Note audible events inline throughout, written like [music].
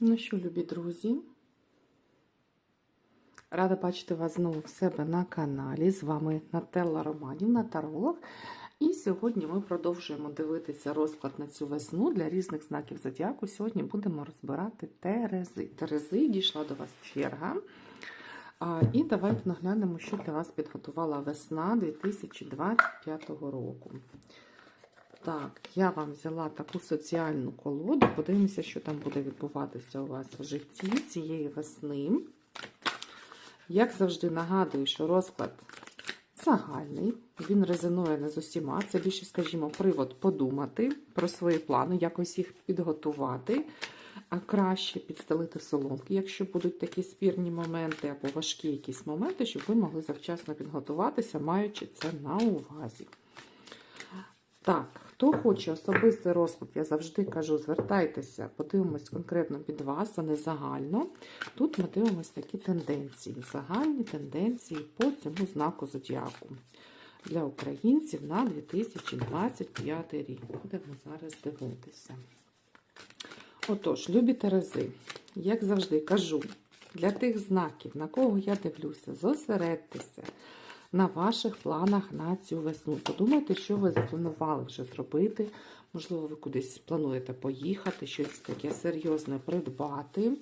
Ну що, любі друзі, рада бачити вас знову в себе на каналі. З вами Нателла Романівна, таролог. І сьогодні ми продовжуємо дивитися розклад на цю весну для різних знаків зодіаку. Сьогодні будемо розбирати Терези. Терези дійшла до вас черга. І давайте наглянемо, що для вас підготувала весна 2025 року. Так, я вам взяла таку соціальну колоду. Подивимося, що там буде відбуватися у вас в житті цієї весни. Як завжди нагадую, що розклад загальний, він резонує не з усіма. Це більше, скажімо, привод подумати про свої плани, якось їх підготувати, а краще підстелити соломки, якщо будуть такі спірні моменти або важкі якісь моменти, щоб ви могли завчасно підготуватися, маючи це на увазі. Так, хто хоче особистий розклад, я завжди кажу, звертайтеся, подивимось конкретно під вас, а не загально. Тут ми дивимося такі тенденції, загальні тенденції по цьому знаку зодіаку для українців на 2025 рік. Будемо зараз дивитися. Отож, любі Терези, як завжди кажу, для тих знаків, на кого я дивлюся, зосередьтеся на ваших планах на цю весну. Подумайте, що ви запланували вже зробити. Можливо, ви кудись плануєте поїхати, щось таке серйозне придбати.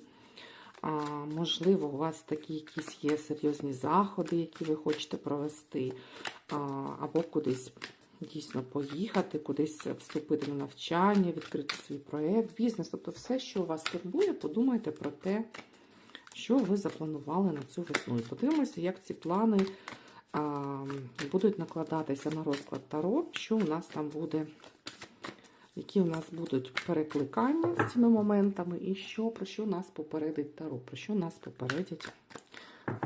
А, Можливо, у вас такі якісь є серйозні заходи, які ви хочете провести, а, або кудись дійсно поїхати, кудись вступити на навчання, відкрити свій проєкт, бізнес. Тобто все, що у вас турбує, подумайте про те, що ви запланували на цю весну. І подивимося, як ці плани будуть накладатися на розклад Таро, що у нас там буде, які у нас будуть перекликання з цими моментами, і що, про що нас попередить Таро, про що нас попередять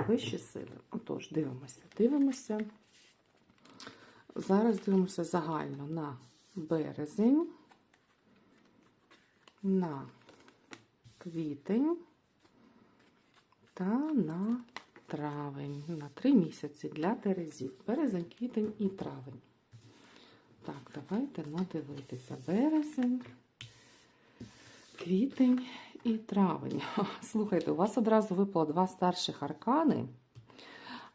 вищі сили. Отож, дивимося, дивимося. Зараз дивимося загально на березень, на квітень та на травень. На три місяці для терезів. Березень, квітень і травень. Так, давайте надивитися. Березень, квітень і травень. [laughs] Слухайте, у вас одразу випало два старших аркани.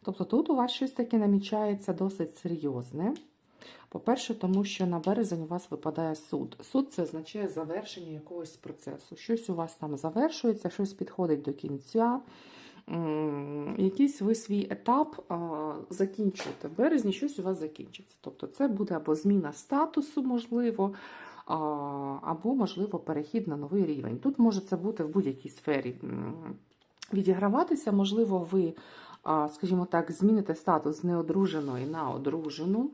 Тобто тут у вас щось таке намічається досить серйозне. По-перше, тому що на березень у вас випадає суд. Суд це означає завершення якогось процесу. Щось у вас там завершується, щось підходить до кінця якийсь ви свій етап закінчуєте. В березні щось у вас закінчиться. Тобто це буде або зміна статусу, можливо, або, можливо, перехід на новий рівень. Тут може це бути в будь-якій сфері відіграватися, можливо, ви, скажімо так, зміните статус з неодруженої на одружену.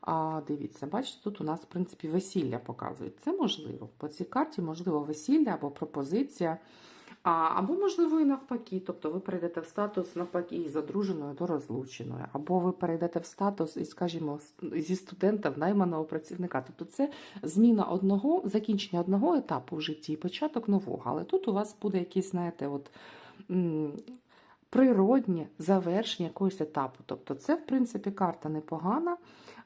А, Дивіться, бачите, тут у нас, в принципі, весілля показують. Це можливо. По цій карті, можливо, весілля або пропозиція. Або, можливо, і навпаки, тобто ви перейдете в статус навпаки із одруженою до розлученої, або ви перейдете в статус, і, скажімо, зі студента в найманого працівника. Тобто це зміна одного, закінчення одного етапу в житті і початок нового. Але тут у вас буде якийсь, знаєте, от. Природнє завершення якогось етапу. Тобто, це, в принципі, карта непогана.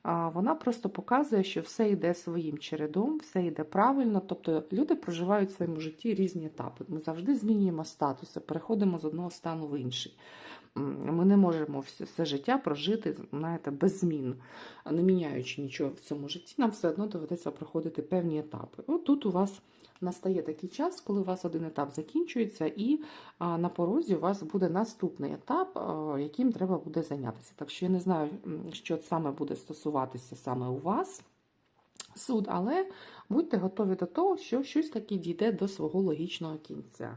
Вона просто показує, що все йде своїм чередом, все йде правильно. Тобто люди проживають в своєму житті різні етапи. Ми завжди змінюємо статуси, переходимо з одного стану в інший. Ми не можемо все, все життя прожити знаєте, без змін, не міняючи нічого в цьому житті, нам все одно доведеться проходити певні етапи. От тут у вас настає такий час, коли у вас один етап закінчується, і на порозі у вас буде наступний етап, яким треба буде зайнятися. Так що я не знаю, що саме буде стосуватися саме у вас. Суд, але будьте готові до того, що щось таке дійде до свого логічного кінця.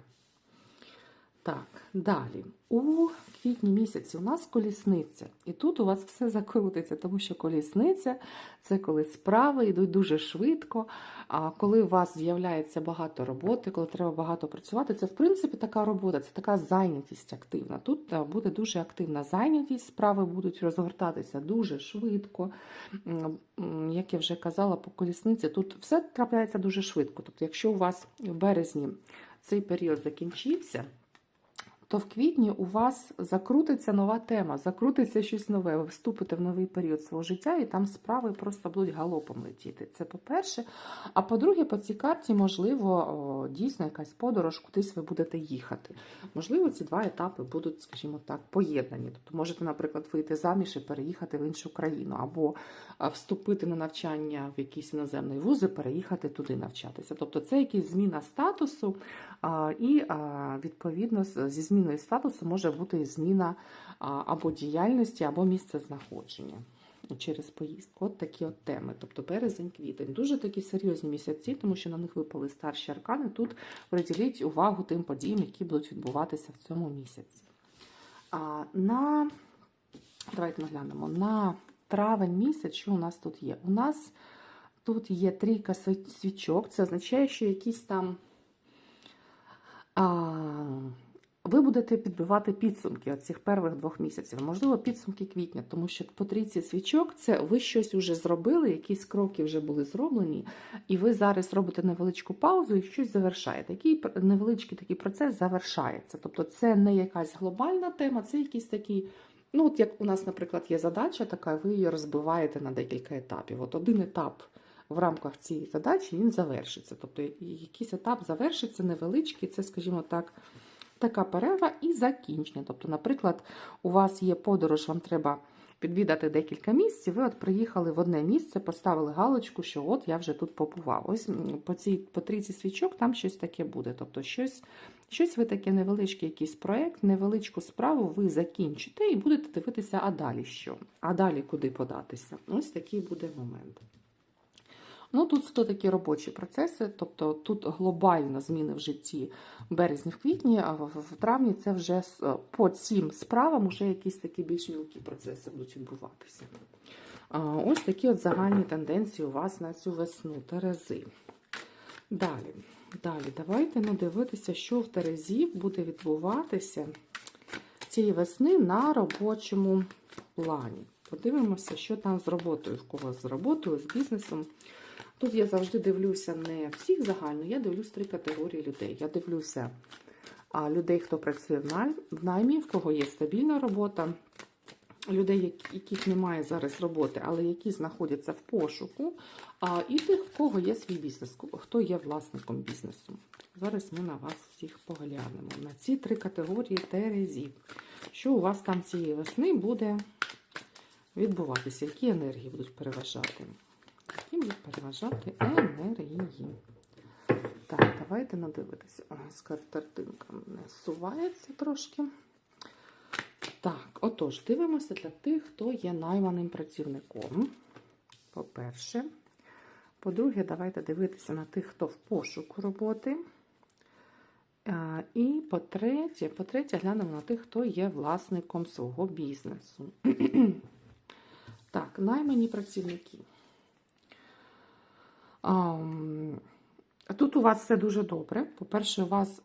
Так, далі. У квітні місяці у нас колісниця. І тут у вас все закрутиться, тому що колісниця це коли справи йдуть дуже швидко. А коли у вас з'являється багато роботи, коли треба багато працювати, це в принципі така робота, це така зайнятість активна. Тут е, буде дуже активна зайнятість, справи будуть розгортатися дуже швидко. Як я вже казала, по колісниці тут все трапляється дуже швидко. Тобто, якщо у вас в березні цей період закінчився, то в квітні у вас закрутиться нова тема, закрутиться щось нове. Ви вступите в новий період свого життя, і там справи просто будуть галопом летіти. Це по-перше. А по-друге, по цій карті, можливо, дійсно якась подорож, кудись ви будете їхати. Можливо, ці два етапи будуть, скажімо так, поєднані. Тобто можете, наприклад, вийти заміж і переїхати в іншу країну, або вступити на навчання в якийсь іноземний вуз і переїхати туди навчатися. Тобто це якась зміна статусу, і відповідно зі зміною статусу може бути зміна або діяльності, або місце знаходження. Через поїздку. От такі от теми. Тобто березень, квітень. Дуже такі серйозні місяці, тому що на них випали старші аркани. Тут приділіть увагу тим подіям, які будуть відбуватися в цьому місяці. А, на, давайте наглянемо, на травень місяць, що у нас тут є? У нас тут є трійка свічок. Це означає, що якісь там. А, ви будете підбивати підсумки цих перших двох місяців, можливо, підсумки квітня, тому що по трійці свічок це ви щось вже зробили, якісь кроки вже були зроблені, і ви зараз робите невеличку паузу і щось завершаєте. Який невеличкий такий процес завершається. Тобто це не якась глобальна тема, це якийсь такий. Ну, от як у нас, наприклад, є задача така, ви її розбиваєте на декілька етапів. От один етап в рамках цієї задачі він завершиться. Тобто якийсь етап завершиться невеличкий, це, скажімо так, така перерва і закінчення. Тобто, наприклад, у вас є подорож, вам треба відвідати декілька місць, ви от приїхали в одне місце, поставили галочку, що от я вже тут побував. Ось по цій по трійці свічок там щось таке буде. Тобто, щось, щось ви таке невеличкий якийсь проєкт, невеличку справу ви закінчите і будете дивитися, а далі що? А далі куди податися? Ось такий буде момент. Ну, тут сто такі робочі процеси, тобто тут глобально зміни в житті березні, в квітні, а в, травні це вже по цим справам вже якісь такі більш мілкі процеси будуть відбуватися. Ось такі от загальні тенденції у вас на цю весну, Терези. Далі, далі, давайте ну, дивитися, що в Терезі буде відбуватися цієї весни на робочому плані. Подивимося, що там з роботою, в кого з роботою, з бізнесом. Тут я завжди дивлюся не всіх загально, я дивлюсь три категорії людей. Я дивлюся а, людей, хто працює в най- в наймі, в кого є стабільна робота, людей, яких немає зараз роботи, але які знаходяться в пошуку, а, і тих, в кого є свій бізнес, хто є власником бізнесу. Зараз ми на вас всіх поглянемо. На ці три категорії терезів. Що у вас там цієї весни буде відбуватися? Які енергії будуть переважати? Які будуть переважати енергії? Так, давайте надивитися. У нас картинка не сувається трошки. Так, отож, дивимося для тих, хто є найманим працівником. По-перше. По-друге, давайте дивитися на тих, хто в пошуку роботи. І по-третє, по-третє, глянемо на тих, хто є власником свого бізнесу. [clears throat] Так, наймані працівники. Тут у вас все дуже добре. По-перше, у вас,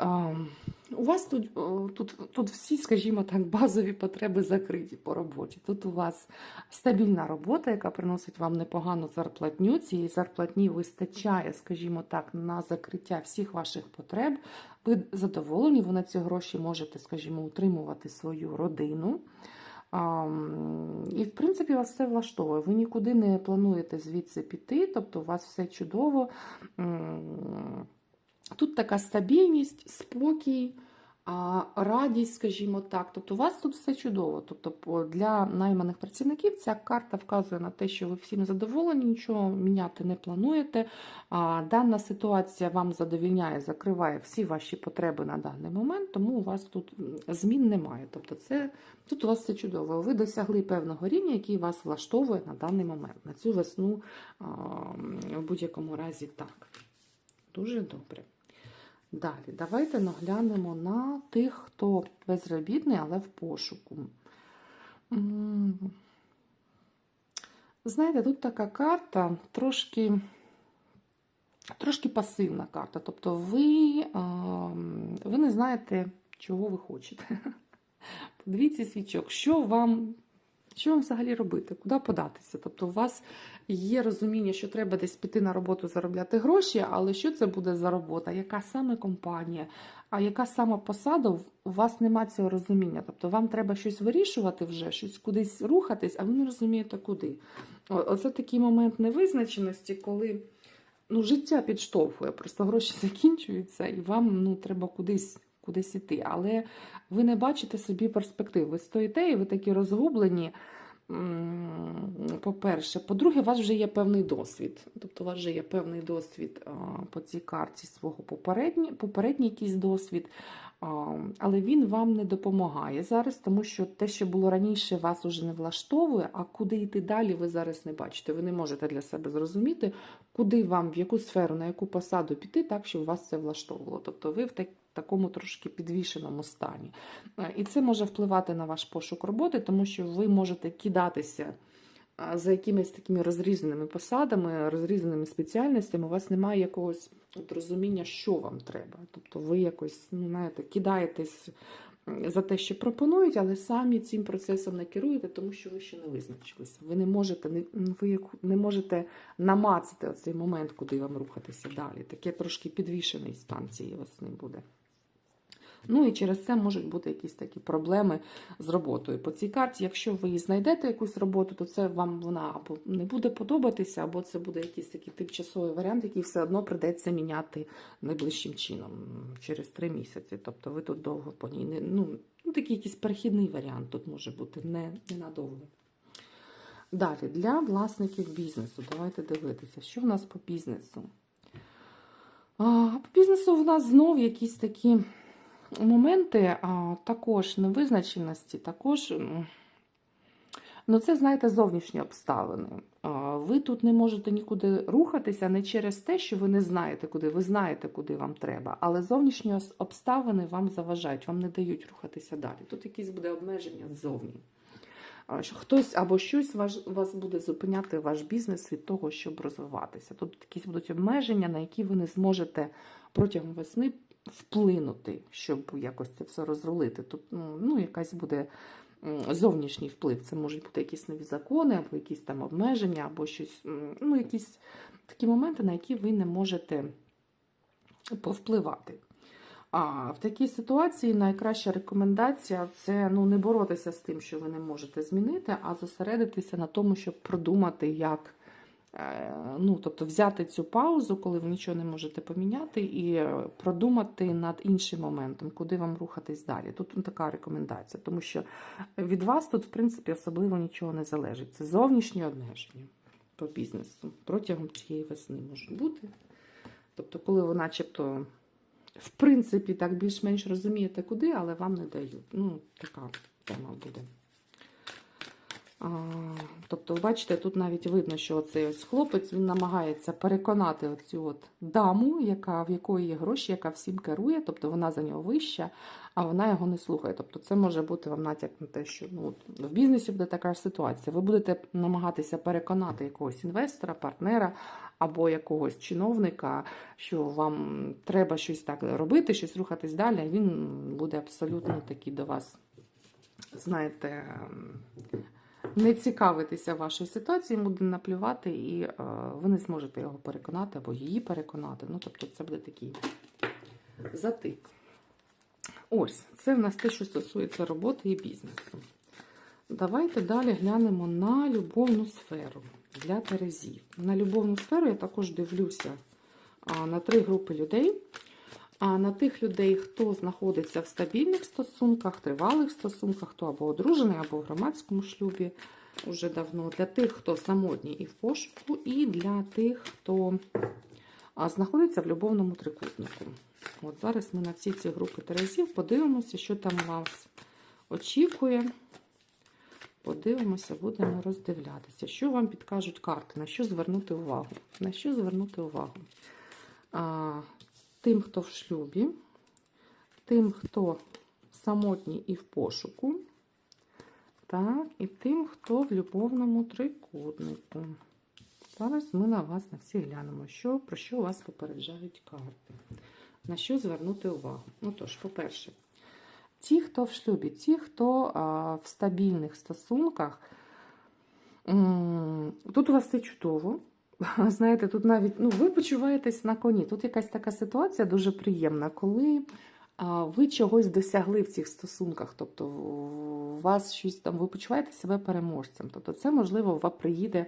у вас тут, тут, тут всі, скажімо так, базові потреби закриті по роботі. Тут у вас стабільна робота, яка приносить вам непогану зарплатню. Цієї зарплатні вистачає, скажімо так, на закриття всіх ваших потреб. Ви задоволені, ви на ці гроші можете, скажімо, утримувати свою родину. І, в принципі, вас все влаштовує. Ви нікуди не плануєте звідси піти, тобто у вас все чудово. Тут така стабільність, спокій, радість, скажімо так. Тобто, у вас тут все чудово. Тобто, для найманих працівників ця карта вказує на те, що ви всім задоволені, нічого міняти не плануєте. Дана ситуація вам задовільняє, закриває всі ваші потреби на даний момент, тому у вас тут змін немає. Тобто, це тут у вас все чудово. Ви досягли певного рівня, який вас влаштовує на даний момент. На цю весну в будь-якому разі так. Дуже добре. Далі, давайте наглянемо на тих, хто безробітний, але в пошуку. Знаєте, тут така карта трошки, трошки пасивна карта. Тобто ви, ви не знаєте, чого ви хочете. [laughs] Подивіться свічок, що вам Що вам взагалі робити? Куди податися? Тобто, у вас є розуміння, що треба десь піти на роботу заробляти гроші, але що це буде за робота? Яка саме компанія? А яка саме посада? У вас немає цього розуміння. Тобто вам треба щось вирішувати вже, щось кудись рухатись, а ви не розумієте куди. Оце такий момент невизначеності, коли ну, життя підштовхує, просто гроші [laughs] закінчуються, і вам ну, треба кудись, кудись іти. Але ви не бачите собі перспектив. Ви стоїте і ви такі розгублені. По-перше, по-друге, у вас вже є певний досвід. Тобто, у вас вже є певний досвід по цій карті свого попередній, попередній якийсь досвід, але він вам не допомагає зараз, тому що те, що було раніше, вас уже не влаштовує, а куди йти далі, ви зараз не бачите. Ви не можете для себе зрозуміти, куди вам, в яку сферу, на яку посаду піти, так, щоб вас це влаштовувало. Тобто ви в так- такому трошки підвішеному стані. Е, І це може впливати на ваш пошук роботи, тому що ви можете кидатися за якимись такими розрізненими посадами, розрізненими спеціальностями. У вас немає якогось от розуміння, що вам треба. Тобто ви якось, ну, знаєте, кидаєтесь за те, що пропонують, але самі цим процесом не керуєте, тому що ви ще не визначилися. Ви не можете, не, ви не можете намацати оцей момент, куди вам рухатися далі. Таке трошки підвішений стан цієї весни буде. Ну і через це можуть бути якісь такі проблеми з роботою. По цій карті, якщо ви знайдете якусь роботу, то це вам вона або не буде подобатися, або це буде якийсь такий тимчасовий варіант, який все одно придеться міняти найближчим чином через три місяці. Тобто ви тут довго по ній не ну, ну такий якийсь перехідний варіант тут може бути не, ненадовго. Далі, для власників бізнесу, давайте дивитися, що в нас по бізнесу. А, по бізнесу в нас знов якісь такі моменти а, також невизначеності, також. Ну, це, знаєте, зовнішні обставини. Ви тут не можете нікуди рухатися не через те, що ви не знаєте, куди, ви знаєте, куди вам треба, але зовнішні обставини вам заважають, вам не дають рухатися далі. Тут якісь буде обмеження ззовні. Хтось або щось вас буде зупиняти ваш бізнес від того, щоб розвиватися. Тут якісь будуть обмеження, на які ви не зможете протягом весни вплинути, щоб якось це все розрулити. Тут ну, якась буде зовнішній вплив. Це можуть бути якісь нові закони, або якісь там обмеження, або щось, ну, якісь такі моменти, на які ви не можете повпливати. А в такій ситуації найкраща рекомендація це ну, не боротися з тим, що ви не можете змінити, а зосередитися на тому, щоб продумати, як ну, тобто взяти цю паузу, коли ви нічого не можете поміняти, і е, продумати над іншим моментом, куди вам рухатись далі. Тут така рекомендація, тому що від вас тут, в принципі, особливо нічого не залежить. Це зовнішні обмеження по бізнесу протягом цієї весни можуть бути. Тобто, коли ви начебто, в принципі, так більш-менш розумієте, куди, але вам не дають. Ну, така тема буде. Тобто, бачите, тут навіть видно, що цей ось хлопець він намагається переконати оцю от даму, яка, в якої є гроші, яка всім керує, тобто вона за нього вища, а вона його не слухає. Тобто, це може бути вам натяк на те, що ну, в бізнесі буде така ж ситуація. Ви будете намагатися переконати якогось інвестора, партнера або якогось чиновника, що вам треба щось так робити, щось рухатись далі, а він буде абсолютно такий до вас, знаєте. Не цікавитися вашою ситуацією, йому буде наплювати, і е, ви не зможете його переконати або її переконати. Ну, тобто, це буде такий затик. Ось, це в нас те, що стосується роботи і бізнесу. Давайте далі глянемо на любовну сферу для Терезів. На любовну сферу я також дивлюся на три групи людей. А на тих людей, хто знаходиться в стабільних стосунках, тривалих стосунках, хто або одружений, або в громадському шлюбі уже давно, для тих, хто самотній і в пошуку, і для тих, хто знаходиться в любовному трикутнику. От зараз ми на всі ці групи терезів подивимося, що там вас очікує. Подивимося, будемо роздивлятися. Що вам підкажуть карти, на що звернути увагу? На що звернути увагу? Тим, хто в шлюбі, тим, хто самотній і в пошуку, так, і тим, хто в любовному трикутнику. Зараз ми на вас на всі глянемо, що, про що вас попереджають карти. На що звернути увагу? Ну тож, по-перше, ті, хто в шлюбі, ті, хто а, в стабільних стосунках, Тут у вас все чудово. [laughs] Знаєте, тут навіть ну, ви почуваєтесь на коні. Тут якась така ситуація дуже приємна, коли ви чогось досягли в цих стосунках. Тобто у вас щось там, ви почуваєте себе переможцем. Тобто, це можливо, вам приїде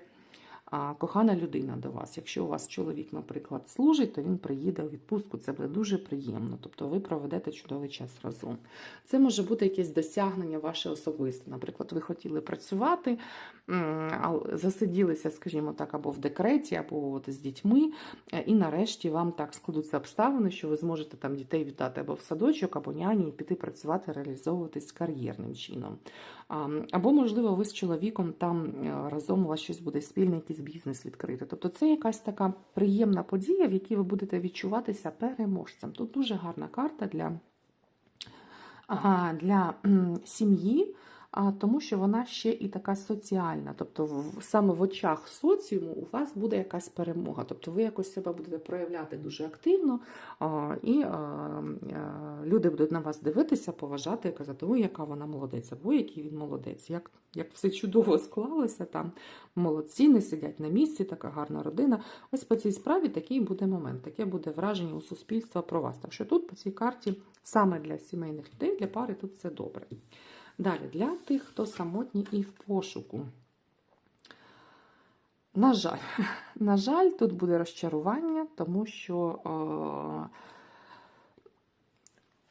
кохана людина до вас. Якщо у вас чоловік, наприклад, служить, то він приїде у відпустку. Це буде дуже приємно. Тобто ви проведете чудовий час разом. Це може бути якесь досягнення ваше особисте. Наприклад, ви хотіли працювати, засиділися, скажімо так, або в декреті, або от з дітьми, е, і нарешті вам так складуться обставини, що ви зможете там дітей віддати або в садочок, або няні, і піти працювати, реалізовуватись кар'єрним чином. Або, можливо, ви з чоловіком там е, разом у вас щось буде спільний якийсь бізнес відкрити. Тобто це якась така приємна подія, в якій ви будете відчуватися переможцем. Тут дуже гарна карта для, для сім'ї. А тому, що вона ще і така соціальна, тобто саме в очах соціуму у вас буде якась перемога. Тобто ви якось себе будете проявляти дуже активно, а, і а, люди будуть на вас дивитися, поважати і казати, ой, яка вона молодець, або який він молодець, як, як все чудово склалося там. Молодці, не сидять на місці, така гарна родина. Ось по цій справі такий буде момент, таке буде враження у суспільства про вас. Так що тут по цій карті саме для сімейних людей, для пари тут все добре. Далі, для тих, хто самотній і в пошуку. На жаль, [laughs] на жаль, тут буде розчарування, тому що е,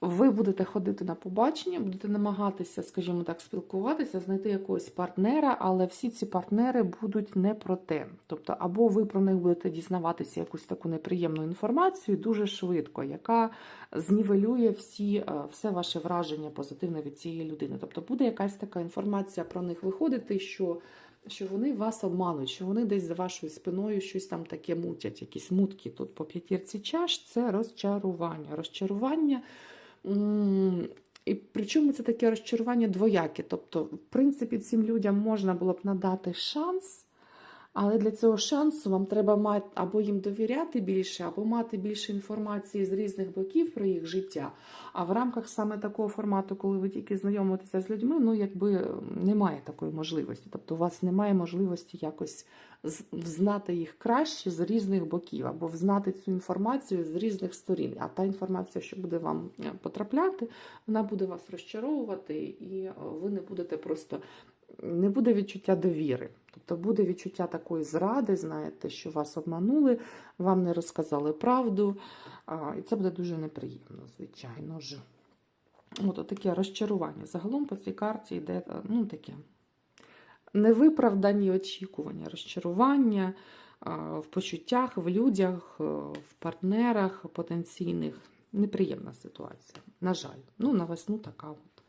ви будете ходити на побачення, будете намагатися, скажімо так, спілкуватися, знайти якогось партнера, але всі ці партнери будуть не про те. Тобто, або ви про них будете дізнаватися якусь таку неприємну інформацію дуже швидко, яка знівелює всі, е, все ваше враження позитивне від цієї людини. Тобто буде якась така інформація про них виходити, що. Що вони вас обмануть, що вони десь за вашою спиною щось там таке мутять, якісь мутки тут по п'ятірці чаш це розчарування. Розчарування. І причому це таке розчарування двояке. Тобто, в принципі, цим людям можна було б надати шанс, але для цього шансу вам треба мати або їм довіряти більше, або мати більше інформації з різних боків про їх життя. А в рамках саме такого формату, коли ви тільки знайомитеся з людьми, ну якби немає такої можливості. Тобто, у вас немає можливості якось взнати їх краще з різних боків, або взнати цю інформацію з різних сторін. А та інформація, що буде вам е, потрапляти, вона буде вас розчаровувати, і е, ви не будете просто не буде відчуття довіри. Тобто буде відчуття такої зради, знаєте, що вас обманули, вам не розказали правду, і це буде дуже неприємно, звичайно ж. От таке розчарування. Загалом по цій карті йде е, ну, таке невиправдані очікування, розчарування в почуттях, в людях, е, в партнерах потенційних. Неприємна ситуація. На жаль, ну на весну така от.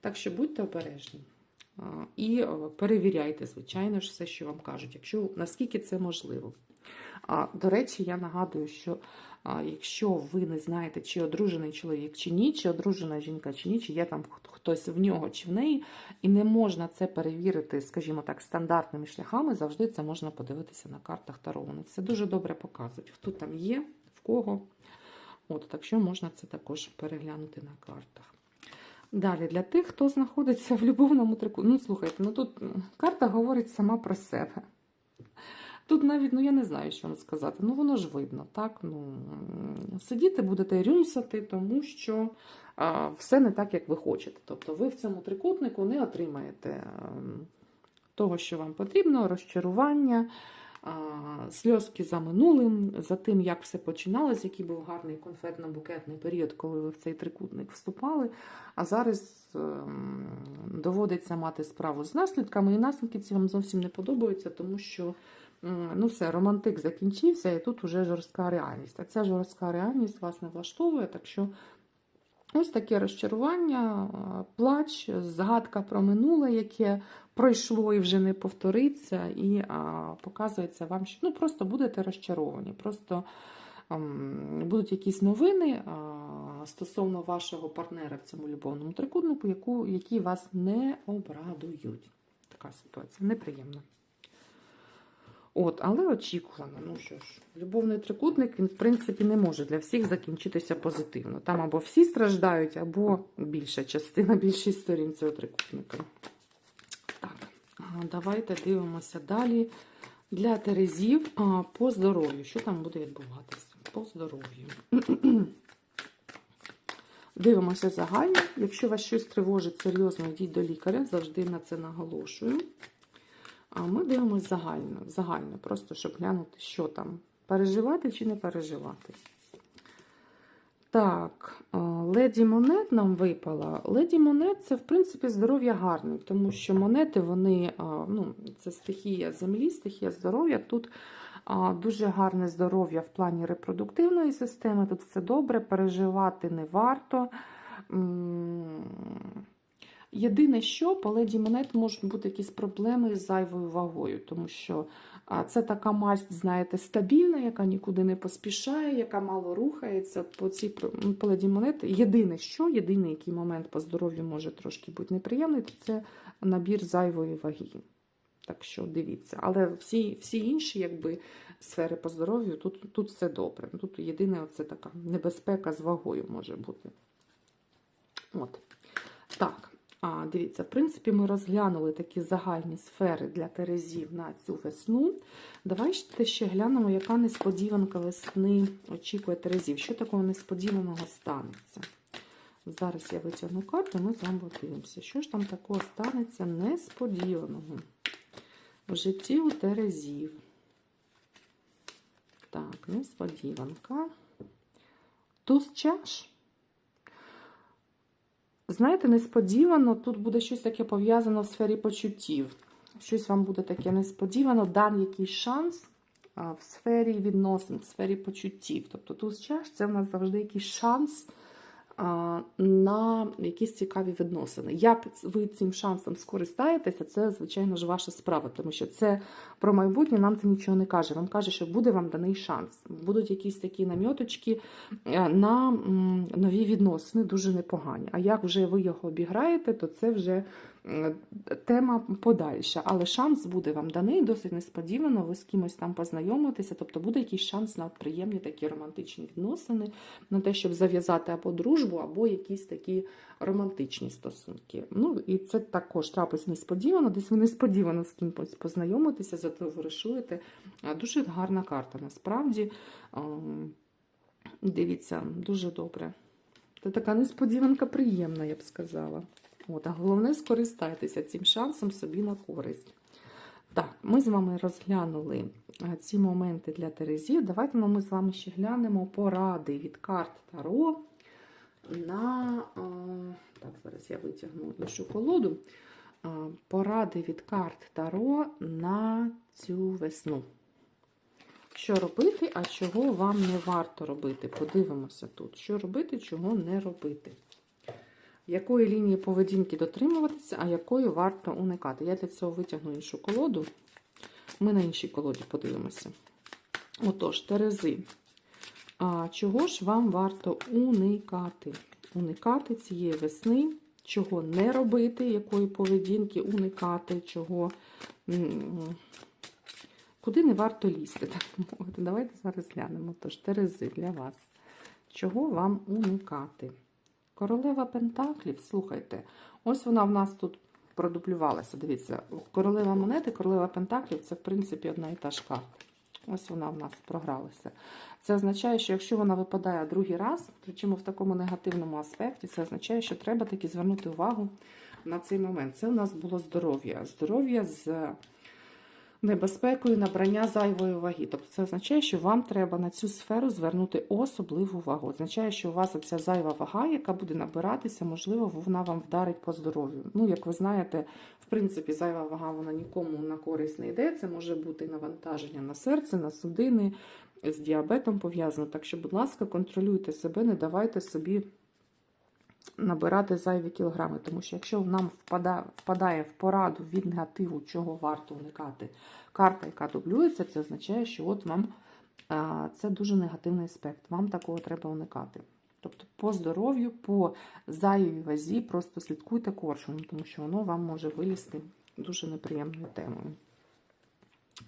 Так що будьте обережні. І е, перевіряйте, звичайно ж, все, що вам кажуть, якщо наскільки це можливо. А, До речі, я нагадую, що а, якщо ви не знаєте, чи одружений чоловік чи ні, чи одружена жінка чи ні, чи є там хтось в нього чи в неї, і не можна це перевірити, скажімо так, стандартними шляхами, завжди це можна подивитися на картах Таро. Вони це дуже добре показують, хто там є, в кого. От, так що можна це також переглянути на картах. Далі, для тих, хто знаходиться в любовному трику. Ну, слухайте, ну тут карта говорить сама про себе. Тут навіть, ну я не знаю, що вам сказати. Ну, воно ж видно, так? Ну, сидіти будете рюмсати, тому що а, все не так, як ви хочете. Тобто ви в цьому трикутнику не отримаєте ем, того, що вам потрібно, розчарування, а, сльозки за минулим, за тим, як все починалось, який був гарний конфетно-букетний період, коли ви в цей трикутник вступали. А зараз ем, доводиться мати справу з наслідками, і наслідки ці вам зовсім не подобаються, тому що ну все, романтик закінчився, і тут уже жорстка реальність. А ця жорстка реальність вас не влаштовує, так що ось таке розчарування, плач, згадка про минуле, яке пройшло і вже не повториться, і а, показується вам, що ну, просто будете розчаровані. Просто ем, будуть якісь новини а, стосовно вашого партнера в цьому любовному трикутнику, яку, які вас не обрадують. Така ситуація неприємна. От, але очікувано. Ну що ж, любовний трикутник, він, в принципі, не може для всіх закінчитися позитивно. Там або всі страждають, або більша частина, більшість сторін цього трикутника. Давайте дивимося далі. Для Терезів по здоров'ю. Що там буде відбуватися? По здоров'ю. [clears throat] Дивимося загально. Якщо вас щось тривожить серйозно, йдіть до лікаря, завжди на це наголошую. А ми дивимося загально, загально, просто щоб глянути, що там. Переживати чи не переживати. Так, леді монет нам випала. Леді монет це, в принципі, здоров'я гарне, тому що монети, вони, ну, це стихія землі, стихія здоров'я. Тут дуже гарне здоров'я в плані репродуктивної системи. Тут все добре, переживати не варто. Єдине, що по леді монет можуть бути якісь проблеми з зайвою вагою, тому що це така масть, знаєте, стабільна, яка нікуди не поспішає, яка мало рухається. По цій про- по леді монет. Єдине, що єдиний який момент по здоров'ю може трошки бути неприємний, це набір зайвої ваги. Так що дивіться. Але всі, всі інші якби, сфери по здоров'ю тут, тут все добре. Тут єдине, це така небезпека з вагою може бути. От. Так. А, дивіться, в принципі, ми розглянули такі загальні сфери для терезів на цю весну. Давайте ще глянемо, яка несподіванка весни очікує терезів. Що такого несподіваного станеться? Зараз я витягну карту, ми з вами подивимося, що ж там такого станеться несподіваного в житті у терезів. Так, несподіванка. Туз чаш. Знаєте, несподівано тут буде щось таке пов'язано в сфері почуттів. Щось вам буде таке несподівано, дан якийсь шанс в сфері відносин, в сфері почуттів. Тобто тут чаш це в нас завжди якийсь шанс на якісь цікаві відносини. Як ви цим шансом скористаєтеся, це, звичайно ж, ваша справа, тому що це про майбутнє нам це нічого не каже. Вам каже, що буде вам даний шанс. Будуть якісь такі наміточки е, на нові відносини, дуже непогані. А як вже ви його обіграєте, то це вже тема подальша. Але шанс буде вам даний, досить несподівано, ви з кимось там познайомитеся, тобто буде якийсь шанс на приємні такі романтичні відносини, на те, щоб зав'язати або дружбу, або якісь такі романтичні стосунки. Ну, і це також трапиться несподівано, десь ви несподівано з кимось познайомитеся, затоваришуєте. А, Дуже гарна карта, насправді. Дивіться, дуже добре. Це така несподіванка приємна, я б сказала. От, а головне, скористайтеся цим шансом собі на користь. Так, ми з вами розглянули е, ці моменти для Терезів. Давайте ну, ми з вами ще глянемо поради від карт Таро на. е, Так, зараз я витягну іншу колоду. Е, Поради від карт Таро на цю весну. Що робити, а чого вам не варто робити? Подивимося тут. Що робити, чого не робити. Якої лінії поведінки дотримуватися, а якої варто уникати. Я для цього витягну іншу колоду. Ми на іншій колоді подивимося. Отож, Терези. А чого ж вам варто уникати? Уникати цієї весни, чого не робити, якої поведінки уникати, чого. Куди не варто лізти, так мовити. Давайте зараз глянемо. Тож, Терези для вас. Чого вам уникати? Королева Пентаклів, слухайте, ось вона в нас тут продублювалася. Дивіться, королева монети, королева Пентаклів це, в принципі, одна і та ж карта. Ось вона в нас програлася. Це означає, що якщо вона випадає другий раз, причому в такому негативному аспекті, це означає, що треба таки звернути увагу на цей момент. Це у нас було здоров'я. Здоров'я з небезпекою набрання зайвої ваги. Тобто це означає, що вам треба на цю сферу звернути особливу увагу. Означає, що у вас оця зайва вага, яка буде набиратися, можливо, вона вам вдарить по здоров'ю. Ну, як ви знаєте, в принципі, зайва вага вона нікому на користь не йде. Це може бути навантаження на серце, на судини, з діабетом пов'язано. Так що, будь ласка, контролюйте себе, не давайте собі. Набирати зайві кілограми, тому що якщо нам впадає, в пораду від негативу, чого варто уникати, карта, яка дублюється, це означає, що от вам це дуже негативний аспект. Вам такого треба уникати. Тобто по здоров'ю, по зайвій вазі, просто слідкуйте коршуном, тому що воно вам може вилізти дуже неприємною темою.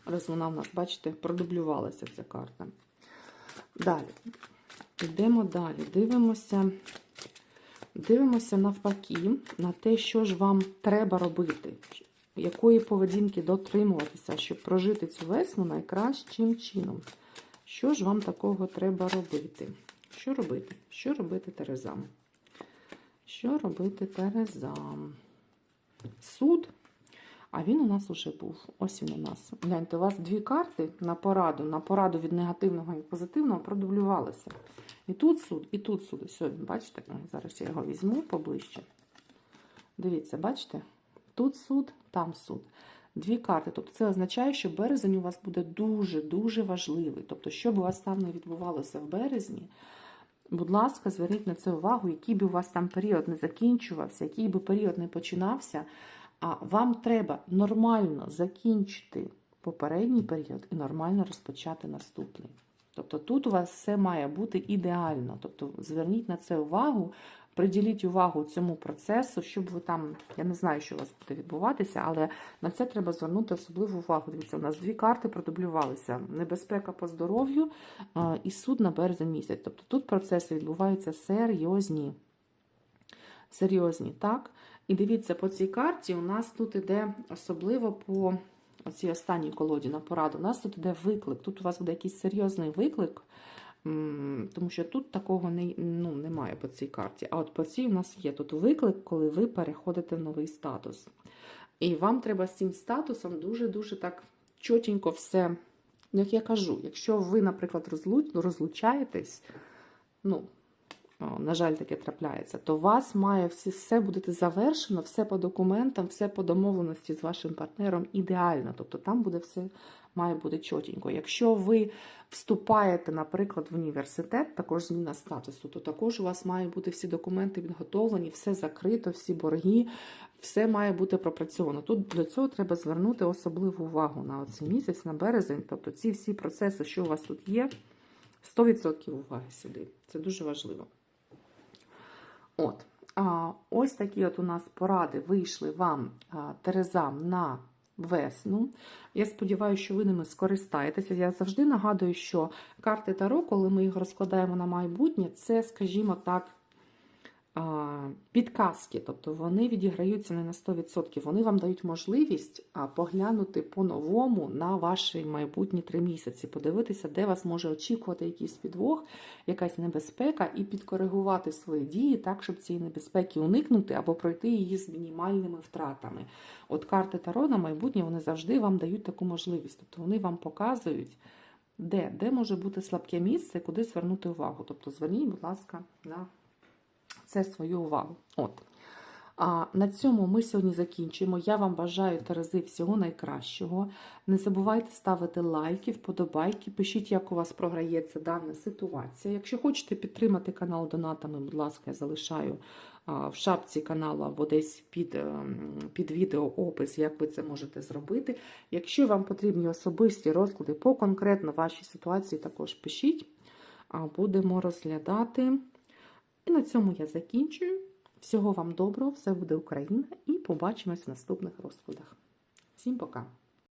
Раз вона в нас, бачите, продублювалася ця карта. Далі. Йдемо далі. Дивимося. Дивимося навпаки на те, що ж вам треба робити. якої поведінки дотримуватися, щоб прожити цю весну найкращим чином. Що ж вам такого треба робити? Що робити? Що робити Терезам? Що робити Терезам? Суд. А він у нас уже був. Ось він у нас. Гляньте, у вас дві карти на пораду, на пораду від негативного і позитивного продублювалися. І тут суд, і тут суд. Він, бачите? Зараз я його візьму поближче. Дивіться, бачите? Тут суд, там суд. Дві карти. Тобто це означає, що березень у вас буде дуже-дуже важливий. Тобто, що б у вас там не відбувалося в березні, будь ласка, зверніть на це увагу, який би у вас там період не закінчувався, який би період не починався, а вам треба нормально закінчити попередній період і нормально розпочати наступний. Тобто тут у вас все має бути ідеально. Тобто зверніть на це увагу, приділіть увагу цьому процесу, щоб ви там, я не знаю, що у вас буде відбуватися, але на це треба звернути особливу увагу. Дивіться, у нас дві карти продублювалися: небезпека по здоров'ю і суд на березень місяць. Тобто тут процеси відбуваються серйозні. Серйозні, так? І дивіться, по цій карті у нас тут іде особливо по оцій останній колоді на пораду. У нас тут іде виклик. Тут у вас буде якийсь серйозний виклик, тому що тут такого не, ну, немає по цій карті. А от по цій у нас є тут виклик, коли ви переходите в новий статус. І вам треба з цим статусом дуже-дуже так чотенько все. Ну, Як я кажу, якщо ви, наприклад, розлу- розлучаєтесь, ну, на жаль, таке трапляється, то у вас має всі, все бути завершено, все по документам, все по домовленості з вашим партнером ідеально. Тобто там буде все має бути чотенько. Якщо ви вступаєте, наприклад, в університет, також зміна статусу, то також у вас мають бути всі документи підготовлені, все закрито, всі борги, все має бути пропрацьовано. Тут для цього треба звернути особливу увагу на цей місяць, на березень. Тобто ці всі процеси, що у вас тут є, 100% уваги сюди. Це дуже важливо. От. А, ось такі от у нас поради вийшли вам Терезам на весну. Я сподіваюся, що ви ними скористаєтеся. Я завжди нагадую, що карти Таро, коли ми їх розкладаємо на майбутнє, це, скажімо так, підказки. Тобто вони відіграються не на 100%. Вони вам дають можливість поглянути по-новому на ваші майбутні три місяці, подивитися, де вас може очікувати якийсь підвох, якась небезпека, і підкоригувати свої дії так, щоб цієї небезпеки уникнути або пройти її з мінімальними втратами. От карти Таро на майбутнє вони завжди вам дають таку можливість. Тобто вони вам показують, де, де може бути слабке місце, куди звернути увагу. Тобто зверніть, будь ласка, на це свою увагу. От. А на цьому ми сьогодні закінчуємо. Я вам бажаю Терези всього найкращого. Не забувайте ставити лайки, вподобайки, пишіть, як у вас програється дана ситуація. Якщо хочете підтримати канал донатами, будь ласка, я залишаю в шапці каналу або десь під, ем, під відео опис, як ви це можете зробити. Якщо вам потрібні особисті розклади по конкретно вашій ситуації, також пишіть, будемо розглядати. На цьому я закінчую. Всього вам доброго, все буде Україна, і побачимось в наступних розкладах. Всім пока!